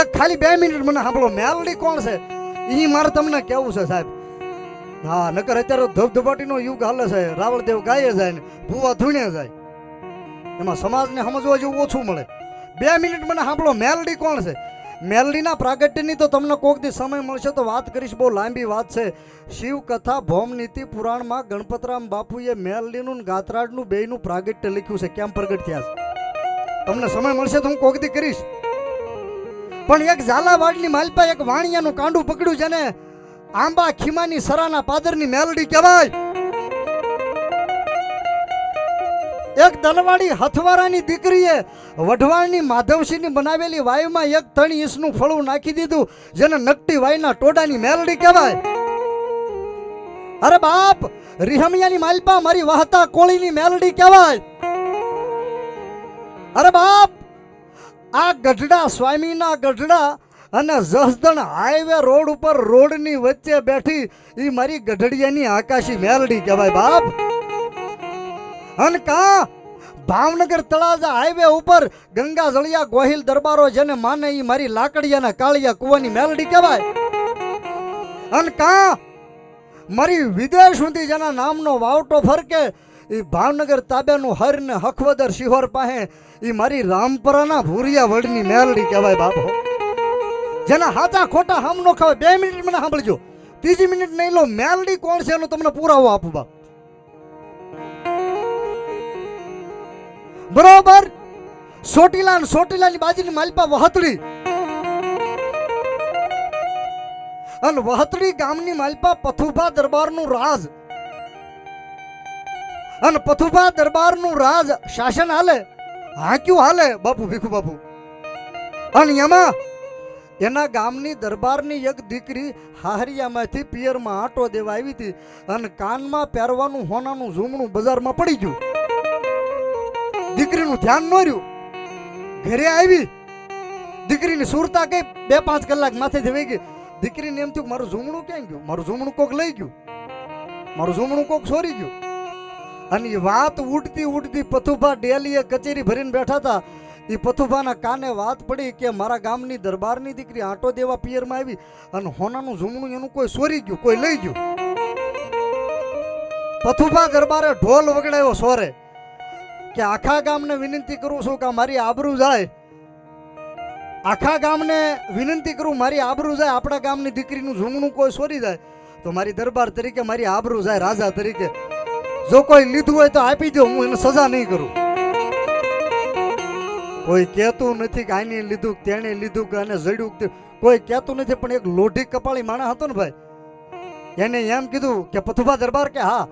એક ખાલી બે મિનિટ મને સાંભળો મેલડી કોણ છે? એ મારે તમને કેવું છે સાહેબ? હા, નકર અત્યારે ધબધબાટીનો યુગ હાલે છે, રાવળદેવ ગાયે જાય ને, ભૂવા ધૂણે જાય એમાં સમાજને સમજવા જેવું ઓછું મળે. બે મિનિટ મને સાંભળો મેલડી કોણ છે? મેલડીના પ્રાગટ્યની તો તમને કોક દી સમય મળશે તો વાત કરીશ, બહુ લાંબી વાત છે. શિવ કથા ભૌમ નીતિ પુરાણમાં ગણપતરામ બાપુએ મેલડીનું ગાતરાડનું બેયનું પ્રાગટ્ય લખ્યું છે. કેમ પ્રગટ થયા છે? તમને સમય મળશે તો હું કોક દી કરીશ. પણ એક ઝાલાવાડની માલપા એક વાણિયાનું કાંડું પકડ્યું છે ને આંબા ખીમાની સરાના પાદરની મેલડી કહેવાય. એક દલવાડી હથવારાની દીકરીએ વઢવાણની માધવસિંહની બનાવેલી વાયુમાં એક તણી ઈસનું ફળું નાખી દીધું, જેને નકટી વાયના ટોડાની મેલડી કહેવાય. અરે બાપ, રિહમિયાની માલપા મારી વાહતા કોળીની મેલડી કહેવાય. અરે બાપ આ ગઢડા, સ્વામીના ગઢડા અને જસદણ હાઈવે રોડ ઉપર રોડની વચ્ચે બેઠી એ મારી ગઢડિયાની આકાશી મેલડી કહેવાય બાપ. અને કા? ભાવનગર તળાજા હાઈવે ઉપર ગંગા જળિયા ગોહિલ દરબારો જેને માને એ મારી લાકડિયાના કાળિયા કુવાની મેલડી કહેવાય. અને કા? મારી વિદેશ સુધી જેના નામનો વાવટો ફરકે એ ભાવનગર તાબ્યાનું હર હખવદર શિહોર પાસે એ મારી રામપરાના ભૂરિયા વડની મેલડી કહેવાય બાપો જેના હાચા ખોટા હમ નો ખાવે બે મિનિટ મને સાંભળજો. ત્રીજી મિનિટ નહીં લો. મેલડી કોણ છે એનો તમને પુરાવો આપું બાપ. બરોબર? સોટીલા સોટીલાની બાજુની માલપા વહતડી. અને વહતડી ગામની માલપા પથુભા દરબારનું રાજ. અને પથુભા દરબારનું રાજ શાસન હાલે, હાક્યું હાલે બાપુ, ભીખુ બાપુ. અને એમાં એના ગામની દરબારની એક દીકરી હાહરિયામાંથી પિયરમાં આટો દેવા આવી હતી અને કાનમાં પહેરવાનું, હોનાનું, ઝૂમણું બજારમાં પડી ગયું. દીકરીનું ધ્યાન ન રહ્યું. ઘરે આવી. દીકરીની સુરતા કઈ બે પાંચ કલાક માથે જવાઈ ગઈ. દીકરીને એમ થયું મારું ઝૂમણું ક્યાં ગયું? મારું ઝૂમણું કોક લઈ ગયું. મારું ઝૂમણું કોક સોરી ગયું. અને વાત ઉડતી ઉડતી પથુભા ડેલીએ કચેરી ભરીને બેઠા હતા. એ પથુભાના કાને વાત પડી કે મારા ગામની દરબારની દીકરી આંટો દેવા પિયરમાં આવી અને હોનાનું ઝૂમણું એનું કોઈ સોરી ગયું, કોઈ લઈ ગયું. પથુભા દરબારે ઢોલ વગડાયો સોરે. કે આખા ગામને વિનંતી કરું છું કે મારી આબરૂ જાય. આખા ગામને વિનંતી કરું, મારી આબરૂ જાય, આપણા ગામની દીકરીનું ઝૂમણું કોઈ સોરી જાય. તો મારી દરબાર તરીકે મારી આબરૂ જાય, રાજા તરીકે. જો કોઈ લીધું હોય તો આપી દો, હું એને સજા નહીં કરું. કોઈ કહેતું નથી કે આને લીધું તેણે લીધું કે આને જડ્યું કોઈ કહેતું નથી, પણ એક લોઢી કપાળી માણસ હતો ને ભાઈ. એને એમ કીધું કે પથુભા દરબાર કે, હા,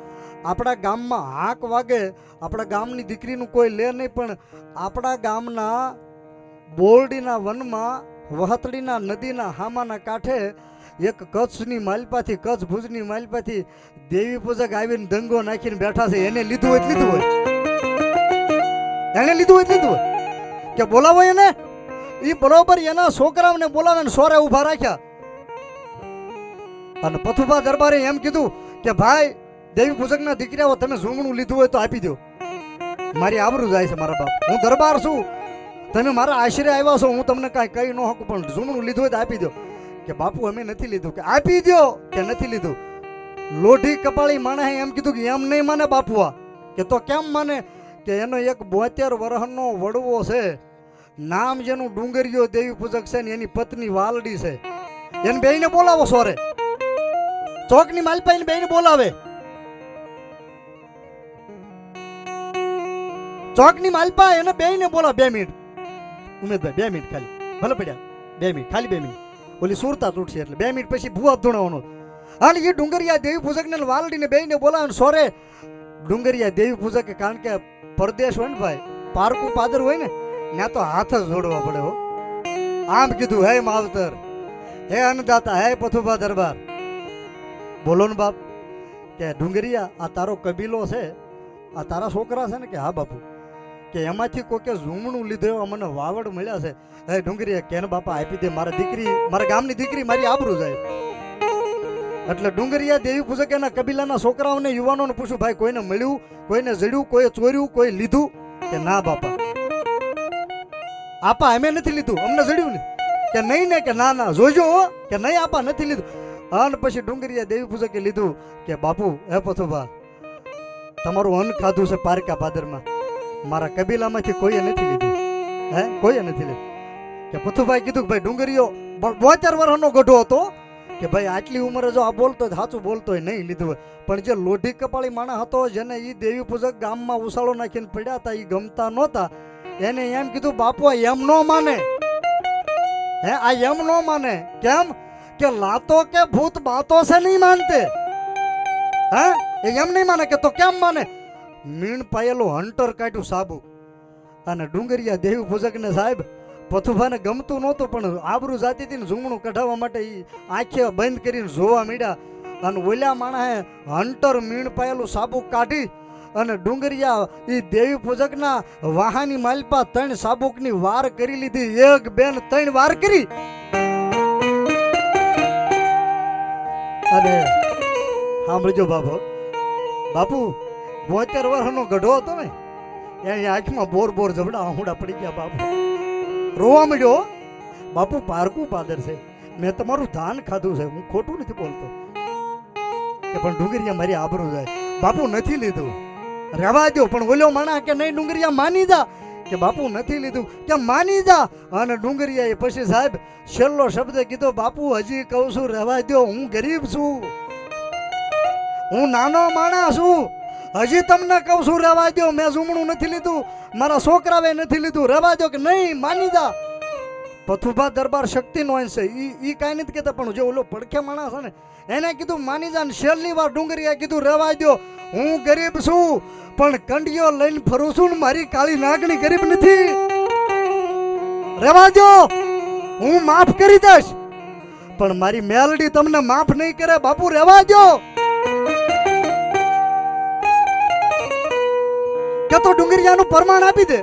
આપણા ગામમાં હાક વાગે, આપણા ગામની દીકરીનું કોઈ લે નહીં, પણ આપણા ગામના બોરડીના વનમાં વહતડીના નદીના હામાના કાંઠે એક કચ્છની માલપાથી, કચ્છ ભુજની માલપાથી દેવી પૂજક આવીને દંગો નાખીને બેઠા છે. એને લીધું હોય લીધું હોય. એને લીધું હોય લીધું હોય. કે બોલાવો એને. એ બરોબર એના છોકરાઓને બોલાવે સોરે ઊભા રાખ્યા. અને પથુભા દરબારે એમ કીધું કે, ભાઈ, દેવી પૂજકના દીકરાઓ તમે ઝૂમણું લીધું હોય તો આપી દો મારી આબરૂ જાય છે મારા બાપ. હું દરબાર છું. તમે મારા આશરે આવ્યા છો. હું તમને કાંઈ કહી ન શકું, પણ ઝૂમણું લીધું હોય તો આપી દો કે બાપુ, અમે નથી લીધું. કે આપી દો કે નથી લીધું. લોઢી કપાળી માણસે એમ કીધું કે એમ નહીં માને બાપુઆ. કે તો કેમ માને? કે એનો એક બોતેર વર્ષનો વડવો છે. નામ જેનું ડુંગરીઓ દેવી પૂજક છે ને એની પત્ની વાલડી છે. એને બેને બોલાવો સોરે. ચોકની માલપા એને બેયને બોલાવે. ચોકની માલપા એને બેને બોલાવે બે મિનિટ. ઉમેદભાઈ, બે મિનિટ ખાલી. ભલે પડ્યા. બે મિનિટ, ખાલી બે મિનિટ. ઓલી સુરતા તૂટશે એટલે. બે મિનિટ પછી ભૂવા ધૂણવાનો. અને એ ડુંગરિયા દેવી પૂજકને વાલડીને બેને બોલાવે સોરે ડુંગરિયા દેવી પૂજકે કારણ કે પરદેશ હોય ને ભાઈ, પારકું પાદર હોય ને, ત્યાં તો હાથ જ જોડવા પડે હો. આમ કીધું, હે માવતર, હે અન્નદાતા, હે પથુભા દરબાર. બોલો ને બાપ, કે ડુંગરિયા, આ તારો કબીલો છે, આ તારા છોકરા છે ને કે હા બાપુ? કે એમાંથી કોકે ઝૂમણું લીધે મને વાવડ મળ્યા છે. હે ડુંગરી કેન બાપા આપી દે, મારા દીકરી, મારા ગામની દીકરી મારી આબરૂ જાય. એટલે ડુંગરિયા દેવી પૂજક એના કબીલાના છોકરાઓને, યુવાનોને પૂછ્યું, ભાઈ, કોઈને મળ્યું, કોઈને જડ્યું, કોઈ ચોર્યું, કોઈ લીધું? કે ના બાપા. આપા અમે નથી લીધું, અમને જડ્યું ને કે નહીં ને, કે ના ના, જોજો કે નહીં આપા નથી લીધું. અને પછી ડુંગરીયા દેવી પૂજકે લીધું કે, બાપુ, હે પથુભા, તમારું અન્ન ખાધું છે પારકા પાદરમાં મારા કબીલામાંથી કોઈએ નથી લીધું. હે? કોઈએ નથી લીધું? કે પથુભાઈ કીધું કે ભાઈ ડુંગરીઓ બોતેર વર્ષનો ગઢો હતો. કે ભાઈ આટલી ઉંમરે જો આ બોલતો હોય સાચું બોલતો હોય, નહીં લીધું પણ જે લોઢી કપાળી માણસ હતો, જેને એ દેવી પૂજક ગામમાં ઉસાળો નાખીને પડ્યા હતા એ ગમતા નહોતા. એને એમ કીધું, બાપુ એમ ન માને. હે? આ એમ ન માને. કેમ? કે લાતો કે ભૂત બાતો છે નહીં માનતે. હે? એ એમ નહીં માને કે તો કેમ માને? મીણ પાયેલું હંટર કાઢ્યું સાબુ. અને ડુંગરિયા દેવી પૂજકને સાહેબ, પથુભાને ગમતું નહોતું, પણ આબરૂ જાતિથી હતી કઢાવવા માટે એ આંખે બંધ કરીને જોવા મીડ્યા. અને ઓલ્યા માણસે હંટર મીણ પાયેલું સાબુ કાઢી અને ડુંગરિયા એ દેવી પૂજકના વાહાની માલપા ત્રણ સાબુકની વાર કરી લીધી. એક, બેન, ત્રણ વાર કરી. અને સાંભળજો બાપુ બાપુ બોતેર વર્ષનો ગઢો હતો ને, એની આંખમાં બોર બોર જબડા આહુડા પડી ગયા બાપુ. રોવા મળ્યો, બાપુ, પારકું પાદર છે. મેં તમારું ધાન ખાધું છે. હું ખોટું નથી બોલતો. કે પણ ડુંગરિયા મારી આબરું જાય. બાપુ, નથી લીધું. રહેવા દો પણ ઓલ્યો માણા કે નહીં, ડુંગરિયા માની જા. કે બાપુ, નથી લીધું. કે માની જા. અને ડુંગરીયા એ પછી સાહેબ, છેલ્લો શબ્દ કીધો, બાપુ, હજી કહું છું રહેવા દો હું ગરીબ છું. હું નાનો માણસ છું. હજી તમને કહું છું રહેવા દો મેં ઝૂમણું નથી લીધું. મારા છોકરાવે નથી લીધું. રહેવા દો કે નહીં, માની જા. પથુભા દરબાર શક્તિ નો છે. એ એ કાંઈ નથી કહેતા, પણ જે ઓલો પડખે માણસ છે ને, એને કીધું, માની જા. ને છેલ્લી વાર ડુંગરીએ કીધું રહેવા દો હું ગરીબ છું, પણ કંડિયો લઈને ફરું છું ને મારી કાળી નાગણી ગરીબ નથી. રહેવા દો હું માફ કરી દઈશ, પણ મારી મેલડી તમને માફ નહીં કરે. બાપુ રહેવા દો કે તો ડુંગરિયાનું પ્રમાણ આપી દે.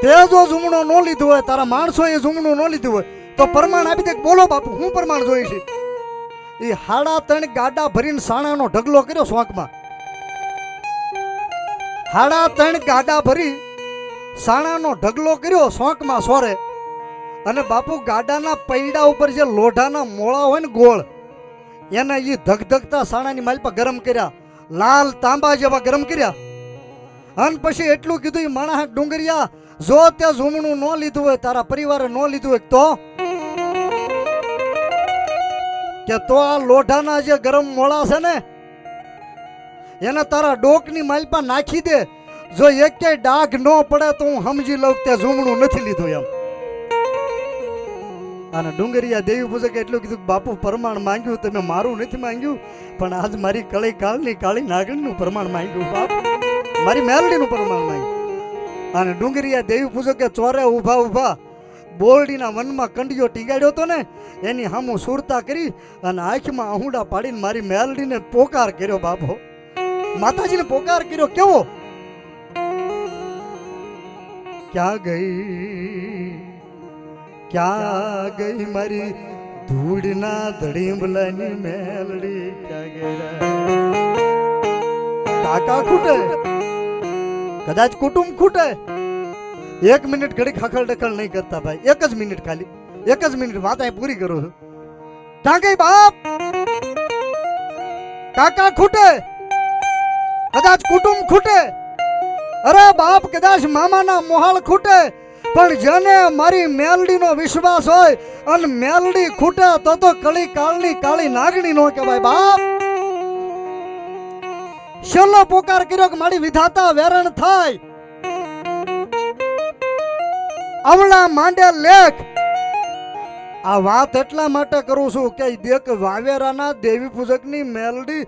તે જો ઝુમણો ન લીધું હોય, તારા માણસો એ ઝૂમણું ન લીધું હોય, તો પ્રમાણ આપી દે બોલો બાપુ, હું પ્રમાણ જોઈ છે? એ હાડા ત્રણ ગાડા ભરીને સાણાનો ઢગલો કર્યો શોંકમાં હાડા ત્રણ ગાડા ભરી સાણાનો ઢગલો કર્યો શોંકમાં સોરે અને બાપુ ગાડાના પૈડા ઉપર જે લોઢાના મોળા હોય ને ગોળ, એને એ ધગધગતા સાણાની માલ પર ગરમ કર્યા. લાલ તાંબા જેવા ગરમ કર્યા. અને પછી એટલું કીધું એ માણસ ડુંગરિયા, જો તે ઝૂમણું ન લીધું હોય, તારા પરિવારે ન લીધું હોય, તો? કે તો આ લોઢાના જે ગરમ મોળા છે ને, એને તારા ડોકની માલપા નાખી દે. જો એકેય ડાઘ ન પડે તો હું સમજી લઉં તે ઝૂમણું નથી લીધું એમ. અને ડુંગરિયા દેવી પૂજકે એટલું કીધું બાપુ, પ્રમાણ માંગ્યું, તમે મારું નથી માંગ્યું, પણ આજ મારી કળી કાળની કાળી નાગણનું પ્રમાણ માંગ્યું, બાપ. મારી મેલડીનું પ્રમાણ નહીં. અને ડુંગરીયા દેવી પૂજકે ચોરે ઊભા ઊભા બોરડીના મનમાં કંડિયો ટીગાડ્યો હતો ને, એની સામું સુરતા કરી અને આંખમાં આહુડા પાડીને મારી મેલડીને પોકાર કર્યો બાપો. માતાજીને પોકાર કર્યો કેવો? ક્યાં ગઈ? ક્યાં ગઈ મારી ધૂળના ધડીમલાની મેલડી? ક્યાં ગઈ કાકા ખૂટે? કદાચ કુટુંબ ખૂટે. એક મિનિટ ઘડી ખખડ ડખડ નહીં કરતા ભાઈ. એક જ મિનિટ ખાલી. એક જ મિનિટ વાત અહીં પૂરી કરું છું. બાપ! કાકા ખૂટે. કદાચ કુટુંબ ખૂટે. અરે બાપ, કદાચ મામાના મોહાળ ખૂટે. પણ જેને મારી મેલડીનો વિશ્વાસ હોય, અને મેલડી ખૂટે તો તો કળી કાળની કાળી નાગણી નો કહેવાય બાપ. છેલ્લો પોકાર કર્યો કે મારી વિધાતા વેરણ થાય. અવળા માંડે લેખ. આ વાત એટલા માટે કરું છું કે દેખ વાવેરાના દેવી પૂજકની મેલડી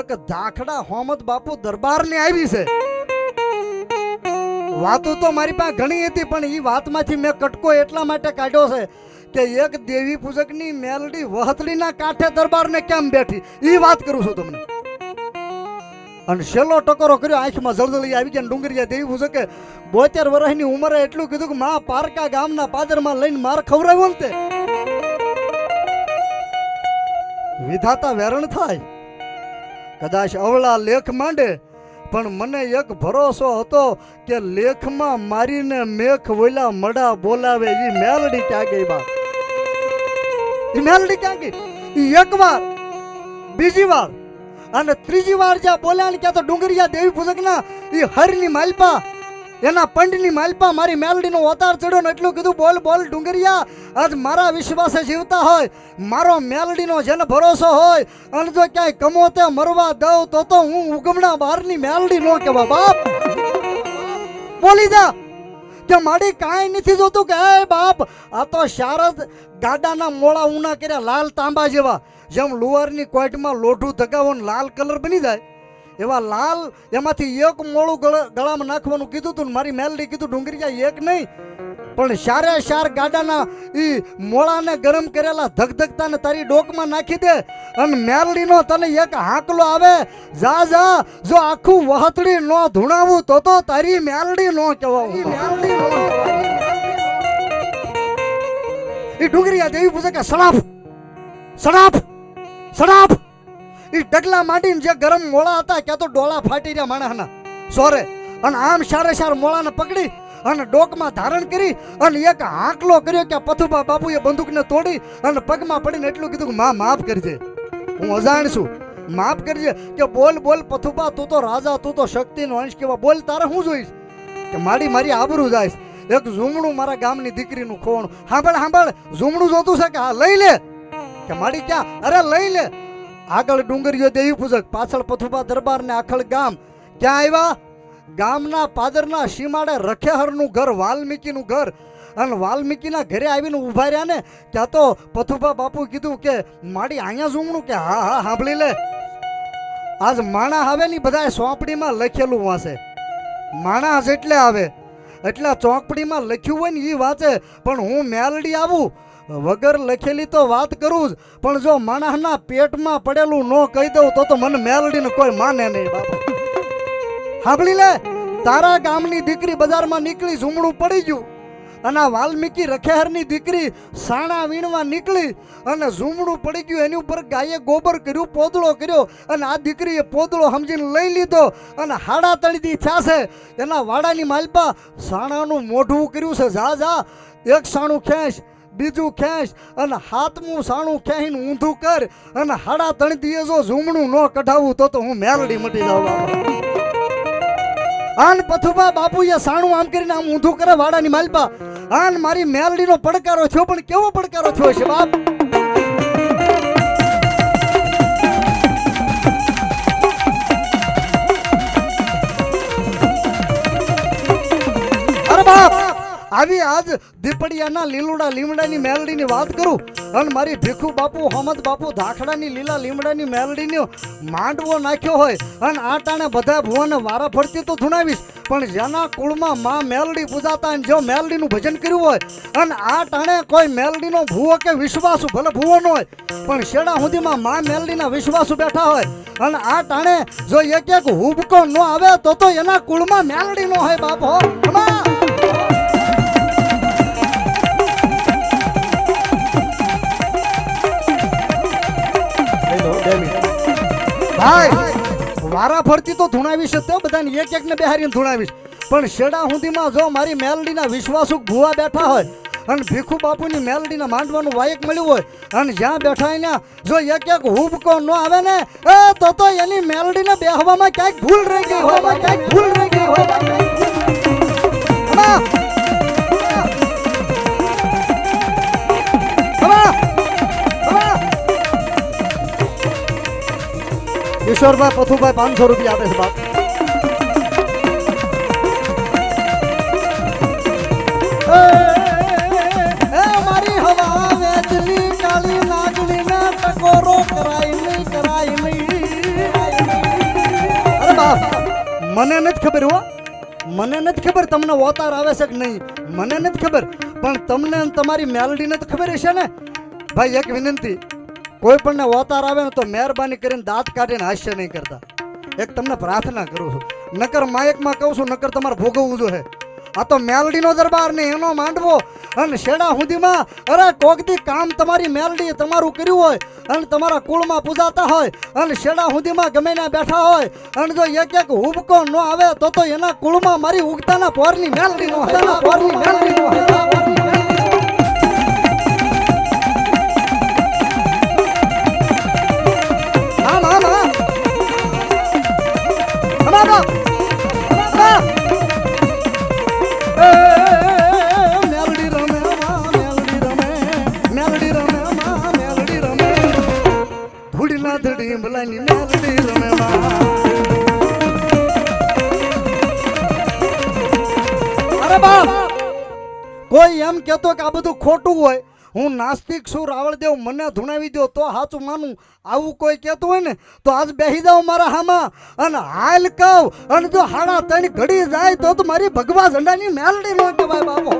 એક દાખડા હોમત બાપુ દરબારની આવી છે. વાતો તો મારી પાસે ઘણી હતી, પણ એ વાતમાંથી મેં કટકો એટલા માટે કાઢ્યો છે કે એક દેવી પૂજકની મેલડી વહતલીના કાંઠે દરબારને કેમ બેઠી? એ વાત કરું છું તમને. અને છેલ્લો ટકોરો કર્યો, આંખમાં જળજળી આવી ગયા ડુંગરી જાય તેવી દેવી કે બોતેર વર્ષની ઉંમરે એટલું કીધું કે મા પારકા ગામના પાદરમાં લઈને માર ખવડાવ્યો ને તે. વિધાતા વેરણ થાય. કદાચ અવળા લેખ માંડે, પણ મને એક ભરોસો હતો કે લેખમાં મારીને મેખ વોલા મડા બોલાવે એ મેલડી ક્યાં ગઈ બા? એ મેલડી ક્યાં ગઈ એક વાર, બીજી વાર. અને ત્રીજી વાર જ્યાં બોલ્યા ને ક્યાં તો ડુંગરિયા દેવી પૂજકના એ હરની માલપા, એના પંડની માલપા મારી મેલડીનો અવતાર ચડ્યો ને એટલું કીધું, બોલ બોલ ડુંગરિયા, આજ મારા વિશ્વાસે જીવતા હોય, મારો મેલડીનો જેને ભરોસો હોય, અને જો ક્યાંય કમોતે મરવા દઉં તો તો હું ઉગમણા બહારની મેલડી નો કહેવા. બાપ, બોલી જા, કે માડી કાંઈ નથી જોતું કે બાપ, આ તો શારદ ગાડાના મોળા ઉના કર્યા લાલ તાંબા જેવા જેમ લુવારની કોઈટમાં લોઢું ધગાવો લાલ કલર બની જાય એવા લાલ એમાંથી એક મોળું ગળ- ગળામાં નાખવાનું કીધું તું ને મારી મેલડી કીધું ડુંગરીયા એક નહીં પણ સારે સાર ગાડાના એ મોળાને ગરમ કરેલા ધગધગતાને તારી ડોકમાં નાખી દે અને મેલડીનો તને એક હાંકલો આવે જા જા જો આખું વહતડી નો ધૂણાવું તો તો તારી મેલડી નો કહેવાવું. મેલડી એ ડુંગરીયા દેવી પૂછે કે સડાફ સડાફ સડાફ એ ડગલા માંડીને જે ગરમ મોળા હતા ક્યાં તો ડોળા ફાટી રહ્યા માણસના. સોરે, અને આમ સારે સાર મોળાને પકડી અને ડોકમાં ધારણ કરી અને એક હાંકલો કર્યો કે પથુભા બાપુએ બંદૂકને તોડી અને પગમાં પડીને એટલું કીધું કે માં, માફ કરજે. હું અજાણ છું. માફ કરજે કે બોલ બોલ, પથુભા, તું તો રાજા, તું તો શક્તિનો અંશ કેવા. બોલ, તારે હું જોઈશ? કે મારી મારી આબરું જાય એક ઝૂમણું મારા ગામની દીકરીનું ખોવાનું સાંભળ સાંભળ ઝૂમણું જોતું છે કે? હા, લઈ લે. કે માડી ક્યાં અરે લઈ લે. આગળ ડુંગરીઓ દેવી પૂજક, પાછળ પથુબા દરબાર ને આખળ ગામ. ક્યાં આવ્યા? ગામના પાદરના સીમાડે રખેહરનું ઘર, વાલ્મીકીનું ઘર. અને વાલ્મીકીના ઘરે આવીને ઊભા રહ્યા ને, ત્યાં તો પથુભા બાપુ કીધું કે, માડી અહીંયા ઝૂમણું કે, હા હા, સાંભળી લે. આજ માણા આવે ની બધા સોંપડીમાં લખેલું વાંચે. માણસ એટલે આવે. એટલે ચોકડીમાં લખ્યું હોય ને એ વાંચે, પણ હું મેલડી આવું. વગર લખેલી તો વાત કરું જ, પણ જો માણસના પેટમાં પડેલું ન કહી દઉં તો તો મને મેલડીને કોઈ માને નહીં બાપા. સાંભળી લે, તારા ગામની દીકરી બજારમાં નીકળી ઝૂમડું પડી ગયું. અને વાલ્મીકી રખેહરની દીકરી સાણા વીણવા નીકળી અને ઝૂમડું પડી ગયું, એની ઉપર ગાયે ગોબર કર્યું, પોદળો કર્યો અને આ દીકરીએ પોદળો સમજીને લઈ લીધો અને હાડા તળીથી છાશે એના વાડાની માલપા સાણાનું મોઢું કર્યું છે, જા જા, એક સાણું ખેંચ. બીજું ખેંચ અને હાથમું સાણું ખેંચીને ઊંધું કર અને હાડા ત્રણ દીએ જો ઝૂમણું ન કઢાવું તો હું મેલડી મટી જાઉં. આન પથુબા બાપુએ સાણું આમ કરીને આમ ઊંધું કરે વાડાની માલપા. આન મારી મેલડીનો પડકારો થયો પણ કેવો પડકારો થયો છે બાપ? આવી આજ દીપડિયાના લીલુડા લીમડાની મેલડીની વાત કરું અને મારી ભીખુ બાપુ, હમદ બાપુ ધાખડાની લીલા લીમડાની મેલડીનો માંડવો નાખ્યો હોય અને આ ટાણે બધા ભુવને વારા ફરતી તો ધુણાવીશ. પણ જેના કુળમાં માં મેલડી પૂજાતા અને જો મેલડીનું ભજન કર્યું હોય અને આ ટાણે કોઈ મેલડીનો ભૂવો કે વિશ્વાસ, ભલે ભૂવો ન હોય, પણ શેડા સુધીમાં માં મેલડીના વિશ્વાસુ બેઠા હોય અને આ ટાણે જો એક એક હુબકો ન આવે તો તો એના કુળમાં મેલડી ન હોય બાપ હો. ભાઈ, વારા ફરતી તો ધૂણાવીશ તો બધાને એક એક ને બેહારીને ધૂણાવીશ. પણ શેડા સુધીમાં જો મારી મેલડીના વિશ્વાસુ ભૂવા બેઠા હોય અને ભીખુ બાપુની મેલડીના માંડવાનું વાયક મળ્યું હોય અને જ્યાં બેઠા ત્યાં જો એક એક હુબકો ન આવે ને, એ તો તો એની મેલડીને બેહવામાં ક્યાંક ભૂલ રહી ગઈ હોય, ક્યાંક ભૂલ રહી ગઈ હોય. ઈશ્વરભાઈ પથુભાઈ પાંચસો રૂપિયા આપે છે બાપ. એ મારી હવા વેચલી કાળી નાગલી ના ટકોરો કરાય નહીં કરાય નહીં. અરે બાપ મને નથી ખબર હો. મને નથી ખબર તમને ઓતાર આવે છે કે નહીં. મને નથી ખબર. પણ તમને તમારી મેલડીને તો ખબર હશે ને? ભાઈ એક વિનંતી. કોઈ પણને ઓતાર આવે ને તો મહેરબાની કરીને દાંત કાઢીને હાસ્ય નહીં કરતા. એક તમને પ્રાર્થના કરું છું. નકર માયકમાં કહું છું, નકર તમારે ભોગવવું જોઈએ. આ તો મેલડીનો દરબાર ને એનો માંડવો. અને શેડા સુધીમાં અરે કોકથી કામ તમારી મેલડી તમારું કર્યું હોય, અને તમારા કુળમાં પૂજાતા હોય, અને શેડા સુધીમાં ગમે ના બેઠા હોય, અને જો એક એક હુબકો ન આવે તો તો એના કુળમાં મારી ઉગતાના પોરની મેલડી નો પોરની મેલડી નો કોઈ એમ કેતો કે આ બધું ખોટું હોય હું નાસ્તિક છું, રાવળદેવ, મને ધૂણાવી દો તો સાચું માનું. આવું કોઈ કહેતું હોય ને, તો આજ બેસી જાઓ મારા હામાં અને હાલ કહું. અને જો હાડા ત્રણ ઘડી જાય તો તો મારી ભગવા ઝંડાની મેલડી નો કહેવાય બાબો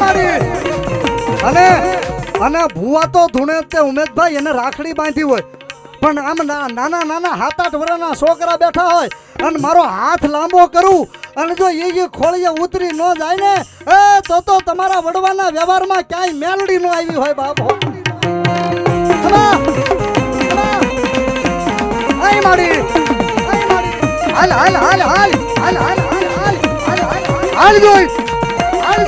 મારી. અને અને ભુવા તો ધૂણે તે ઉમેશભાઈ એને રાખડી બાંધી હોય. પણ આમ નાના નાના સાત આઠ વર્ષના છોકરા બેઠા હોય અને મારો હાથ લાંબો કરું અને જો એ જે ખોળીએ ઉતરી ન જાય ને એ તો તો તમારા વડવાના વ્યવહારમાં ક્યાંય મેલડી નો આવી હોય બાપો હાલ હાલ. હાલ હાલ હાલ હાલ હાલ હાલ હાલ હાલ હાલ હાલ હાલ હાલ જોઈ હાલ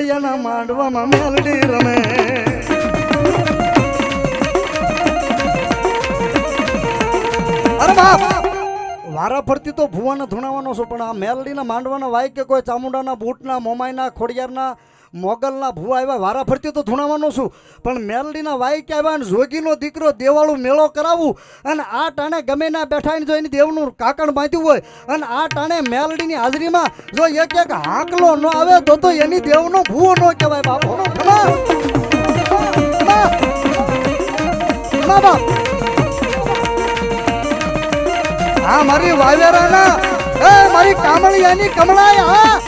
દીપડિયાના માંડવામાં મેલડી રમે અરે બાપ વારા ફરતી તો ભુવાને ધૂણાવાનો છું પણ આ મેલડીના માંડવાના વાય કે કોઈ ચામુંડાના બૂટના મોમાઈના ખોડિયારના મોગલના ભૂવા આવ્યા વારા ફરતી તો ધૂણાવાનો છું પણ મેલડીના વાય કે આવ્યા અને જોગીનો દીકરો દેવાળું મેળો કરાવું. અને આ ટાણે ગમે ના બેઠા ને જો એની દેવનું કાકણ બાંધ્યું હોય. અને આ ટાણે મેલડીની હાજરીમાં જો એક એક હાંકલો ન આવે તો તો એની દેવનો ભૂવો ન કહેવાય બાપો. હા, મારી વાવેરાના. એ, મારી કામળિયાની કમળાય, હા.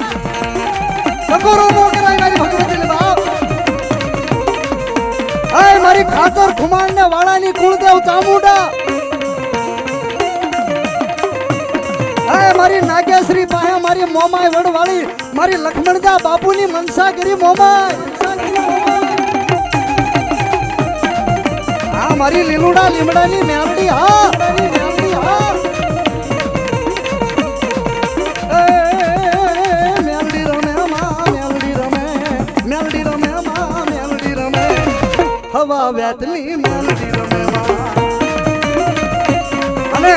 સકોરો નો કરાય મારી ભગવતીને બાપ. હાય, મારી ખાતર ખુમાણ ને વાળાની કુળદેવ ચામુંડા. હાય, મારી નાગેશ્રી પાસે મારી મોમાય વડવાળી, મારી લક્ષ્મણદા બાપુની મનસાગીરી મોમાય હા, મારી લીલુડા લીમડાની મેરડી હા. અને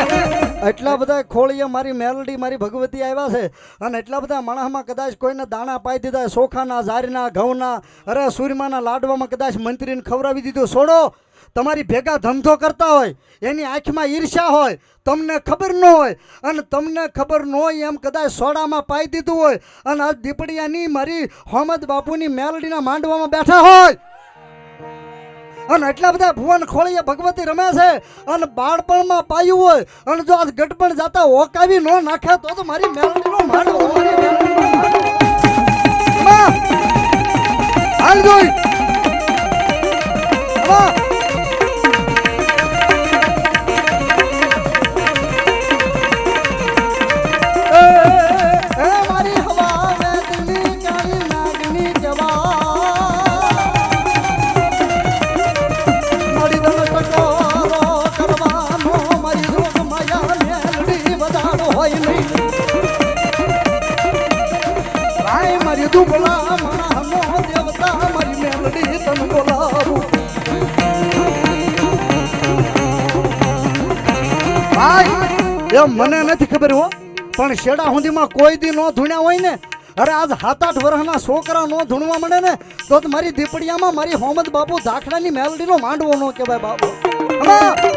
એટલા બધા ખોળીએ મારી મેલડી, મારી ભગવતી આવ્યા છે. અને એટલા બધા માણસમાં કદાચ કોઈને દાણા પાઈ દીધા, સોખાના, ઝારીના, ઘઉંના, અરે સૂર્યમાના લાડવામાં કદાચ મંત્રીને ખવડાવી દીધું. છોડો, તમારી ભેગા ધંધો કરતા હોય, એની આંખમાં ઈર્ષ્યા હોય, તમને ખબર ન હોય, અને તમને ખબર ન હોય એમ કદાચ સોડામાં પાઈ દીધું હોય, અને આ દીપડિયાની મારી હોમદ બાપુની મેલડીના માંડવામાં બેઠા હોય. અને એટલા બધા ભુવન ખોળીએ ભગવતી રમે છે. અને બાળપણમાં પાયું હોય અને જો આ ગટપણ જાતા ઓકાવી ન નાખે તો તો મારી મેલડીનો મેલડીનો શેડા સુધીમાં કોઈ દી નો ધૂણ્યા હોય ને? અરે આજ સાત આઠ વર્ષના છોકરા નો ધૂણવા મળે ને, તો મારી દીપડિયામાં મારી હોમદ બાપુ ઝાખડાની મેલડીનો માંડવો નો કહેવાય બાપુ.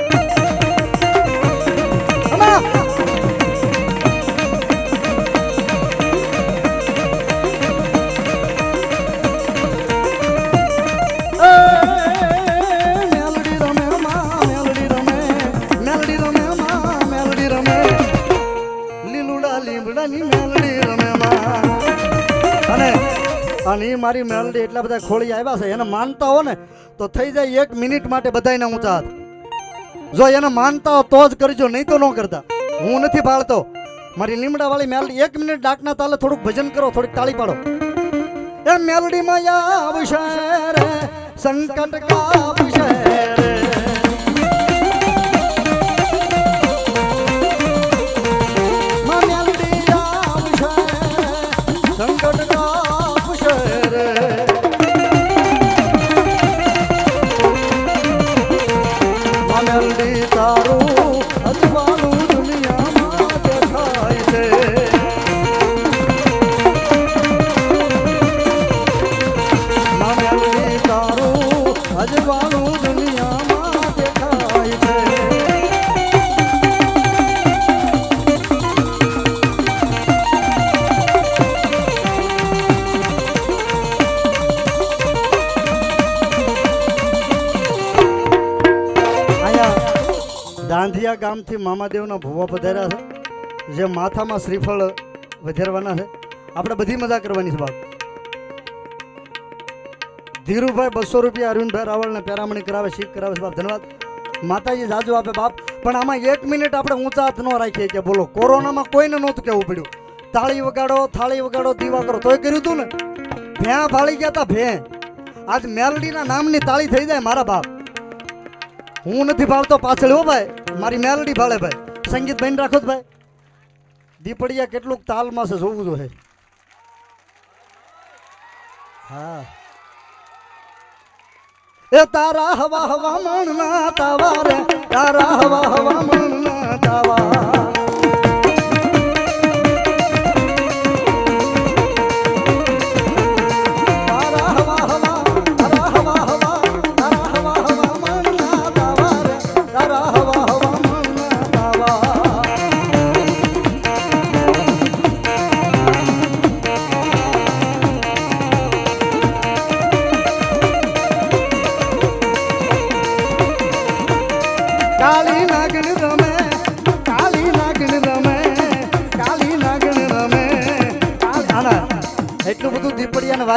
અને એ મારી મેલડી એટલા બધા ખોળી આવ્યા છે, એને માનતા હો ને, તો થઈ જાય એક મિનિટ માટે બધાને ઊંચા હાથ જો એને માનતા હો તો જ કરજો, નહીં તો ન કરતા. હું નથી પાળતો મારી લીમડાવાળી મેલડી એક મિનિટ ડાકના તાલે થોડુંક ભજન કરો, થોડીક તાળી પાડો. એ મેલડીમાં આવશે રે, સંકટ કાપશે. ગામથી મામાદેવના ભૂવા પધાર્યા છે, જે માથામાં શ્રીફળ વધારવાના છે. આપણે બધી મજા કરવાની છે બાપ. ધીરુભાઈ બસો રૂપિયા અરવિંદભાઈ રાવળને પેરામણી કરાવે, શીખ કરાવે છે બાપ. ધન્યવાદ. માતાજી જાજુ આપે બાપ. પણ આમાં એક મિનિટ આપણે ઊંચા હાથ ન રાખીએ કે બોલો. કોરોનામાં કોઈને નહોતું કહેવું પડ્યું. તાળી વગાડો, થાળી વગાડો, દીવા કરો. તોય કર્યું હતું ને? ભેં ભાળી ગયા હતા ભેં આજ મેલડીના નામની તાળી થઈ જાય મારા બાપ. હું નથી ભાળતો પાછળ હો ભાઈ. મારી મેલડી ભાળે ભાઈ. સંગીત બેન રાખો ભાઈ. દીપડિયા કેટલુંક તાલમાં છે, જોવું જોઈએ હા. એ તારા હવા હવા મણના તાવા તારા હવા હવા મણના તાવા.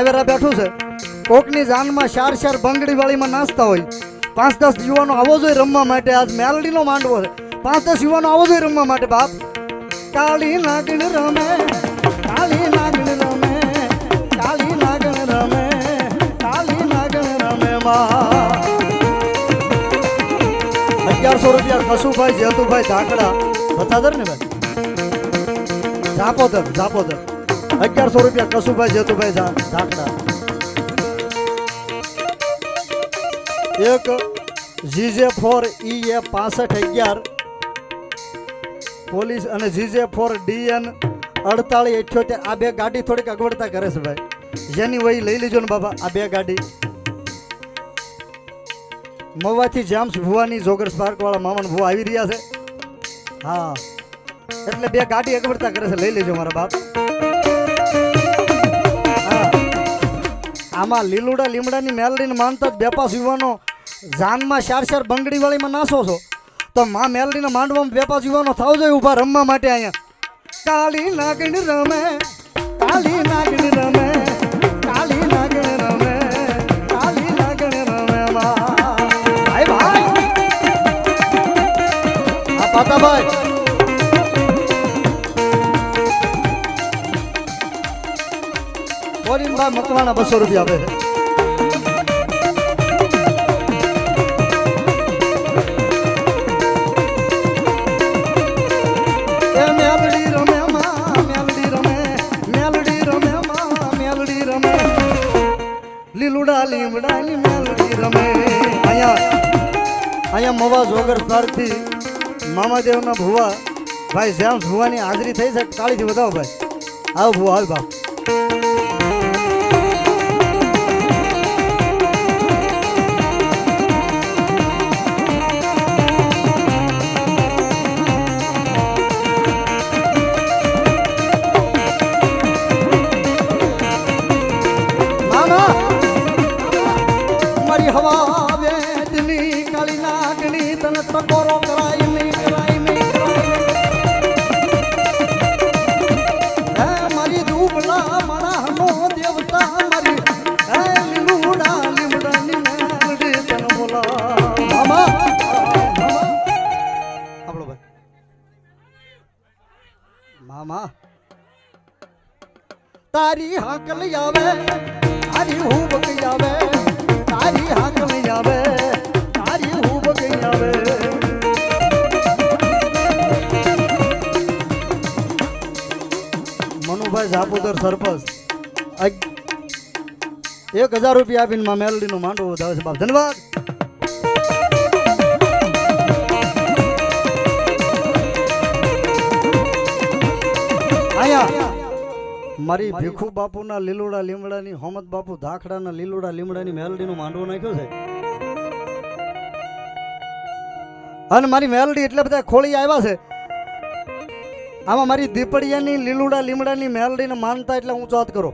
વાવેરા બેઠું છે. કોકની જાનમાં ચાર ચાર બંગડી વાળીમાં નાચતા હોય. પાંચ દસ યુવાનો આવો જોઈએ રમવા માટે. આજ મેલડીનો માંડવો છે. પાંચ દસ યુવાનો આવો જોઈએ રમવા માટે, બાપ. કાળી નાગણ રમે, કાળી નાગણ રમે, કાળી નાગણ રમે, કાળી નાગણ રમે અગિયારસો રૂપિયા કશુભાઈ જેતુભાઈ ધાકડા બતાદર ને ભાઈ. ઝાપોદર ઝાપોદર અગિયારસો રૂપિયા કસુભાઈ જેતુભાઈ ઝા- ધાકડા એક જીજે ફોર ઈ એ પાસઠ અગિયાર. પોલીસ અને જીજે ફોર ડીએન અડતાળીસ અઠ્યોતેર. આ બે ગાડી થોડીક અગવડતા કરે છે ભાઈ. જેની વહી લઈ લેજો ને બાબા, આ બે ગાડી. મવાથી જેમ્સ ભુવાની જોગર સ્પાર્ક વાળા મામા ભુવા આવી રહ્યા છે. હા. એટલે બે ગાડી અગવડતા કરે છે. લઈ લેજો મારા બાપ. આમાં લીલુડા લીમડાની મેલડીને માનતા બેપાસ યુવાનો જાનમાં ચાર ચાર બંગડી નાસો છો. તો માં મેલડીને માંડવામાં બેપાસ યુવાનો થાવ જોઈએ ઊભા રમવા માટે અહીંયા. કાલી નાગણ રમે કાલી નાગણ રમે કાલી નાગણી રમે, કાળી નાગણી રમે બોરીનભાઈ મકવાના બસો રૂપિયા આપે છે. લીલુડા લીમડાની મેલડી રમે. અહીંયા અહીંયા મવા જોગર પાર્કથી મામાદેવના ભુવા. ભાઈ, શ્યામ ભુવાની હાજરી થઈ છે. કાળીથી વધાવો ભાઈ. આવો ભુવા, આવ બાપ. હવા વેદની કાળી નાગણી તને ટકોરો કરાય નહીં કરાય નહીં નહીં. હે મારી માણાનો દેવતા મારી, હે લીલુડા લીમડાની તને બોલા. આપણો ભાઈ. મામા, તારી હાકલ આવે તારી હું બકી આવે. મનુભાઈ ઝાપુદર સરપંચ. એક હજાર રૂપિયા આપીને મેલડીનું માંડવું વધારે છે. બાપ ધન્યવાદ. મારી ભીખુ બાપુના લીલુડા લીમડાની, હોમત બાપુ ધાખડાના લીલુડા લીમડાની મેલડીનું માંડવું નાખ્યું છે. અને મારી મેલડી એટલે બધા ખોળી આવ્યા છે. આમાં મારી દીપડિયાની લીલુડા લીમડાની મેલડીને માનતા એટલે ઊંચો હાથ કરો.